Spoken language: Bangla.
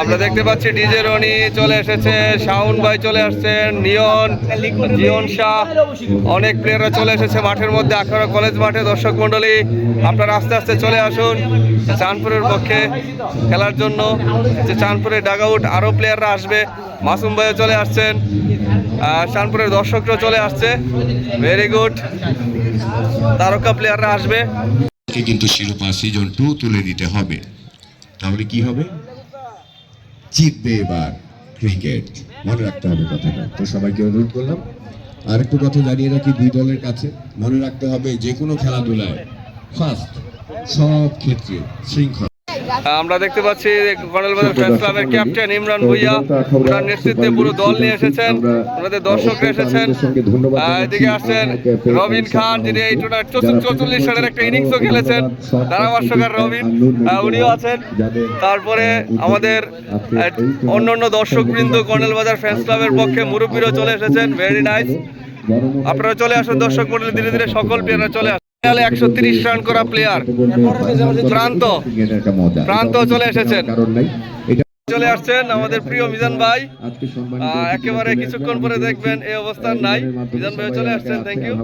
আমরা দেখতে পাচ্ছি ডিজে রনি চলে এসেছে শাওন ভাই চলে আসছেন নিয়ন জিয়ন শাহ অনেক প্লেয়াররা চলে এসেছে মাঠের মধ্যে আখাড়া কলেজ মাঠে। দর্শক মণ্ডলী আপনারা আস্তে আস্তে চলে আসুন চাঁদপুরের পক্ষে খেলার জন্য। যে চাঁদপুরের ডাগ আউট আরও প্লেয়াররা আসবে। মাসুম ভাইও চলে আসছেন আর চাঁদপুরের দর্শকরাও চলে আসছে। ভেরি গুড তারকা প্লেয়াররা আসবে। কিন্তু শিরোপা সিজন টু তুলে দিতে হবে। তাহলে কি হবে? জিতবে এবার ক্রিকেট মনে রাখতে হবে কথাটা। তো সবাইকে অনুরোধ করলাম। আর একটু কথা জানিয়ে রাখি দুই দলের কাছে। মনে রাখতে হবে যে কোনো খেলাধুলায় ফার্স্ট সব ক্ষেত্রে শৃঙ্খলা। আমরা দেখতে পাচ্ছি বাজার ফ্যান্স ক্লাবের ক্যাপ্টেন ইমরান ভুইয়া, ওনার নেতৃত্বে পুরো দল নিয়ে এসেছেন, ওনাদের দর্শকরা এসেছেন। এদিকে আসছেন রবিন খান, যিনি এই টুর্নামেন্ট চৌচল্লিশ সালের একটা ইনিংসও খেলেছেন, ধারাভাষ্যকার রবিন উনিও আছেন। তারপরে আমাদের অন্য অন্য দর্শকবৃন্দ কর্নেল বাজার ফ্যান্স ক্লাবের পক্ষে মুরব্বীরাও চলে এসেছেন। ভেরি নাইস আপনারা চলে আসুন দর্শক মন্ডলী, ধীরে ধীরে সকল প্লেয়াররা চলে আসুন। একশো তিরিশ রান করা প্লেয়ার প্রান্ত। প্রান্ত চলে এসেছেন। চলে আসছেন আমাদের প্রিয় মিজান ভাই। একেবারে কিছুক্ষণ পরে দেখবেন এই অবস্থান নাই। মিজান ভাই চলে আসছেন থ্যাংক ইউ